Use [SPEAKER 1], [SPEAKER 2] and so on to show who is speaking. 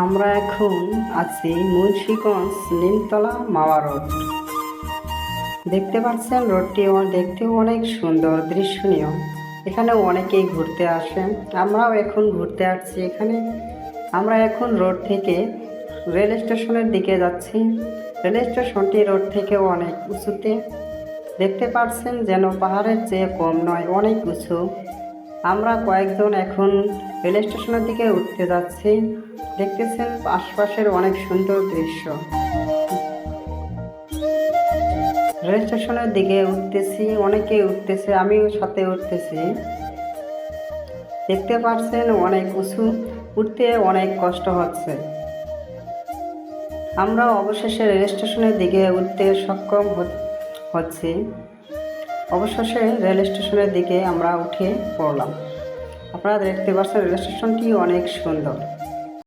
[SPEAKER 1] আমরা এখন আছি মুন্সিগঞ্জ নিমতলা মাওয়া রোড। দেখতে পাচ্ছেন রোডটি দেখতেও অনেক সুন্দর, দৃশ্যনীয়। এখানে অনেকেই ঘুরতে আসেন, আমরাও এখন ঘুরতে আসছি এখানে। আমরা এখন রোড থেকে রেল স্টেশনের দিকে যাচ্ছি। রেল স্টেশনটি রোড থেকে অনেক উঁচুতে। দেখতে পাচ্ছেন যেন পাহাড়ের চেয়ে কম নয়, অনেক উঁচু। আমরা কয়েকজন এখন রেল স্টেশনের দিকে উঠতে যাচ্ছি। দেখতেছেন আশপাশের অনেক সুন্দর দৃশ্য। রেল স্টেশনের দিকে উঠতেছি, অনেকে উঠতেছে, আমিও সাথে উঠতেছি। দেখতে পাচ্ছেন অনেক উঁচু, উঠতে অনেক কষ্ট হচ্ছে। আমরা অবশেষে রেল স্টেশনের দিকে উঠতে সক্ষম হচ্ছি। অবশেষে রেল স্টেশনের দিকে আমরা উঠে পড়লাম। আপনারা দেখতে পাচ্ছেন রেল স্টেশনটি অনেক সুন্দর।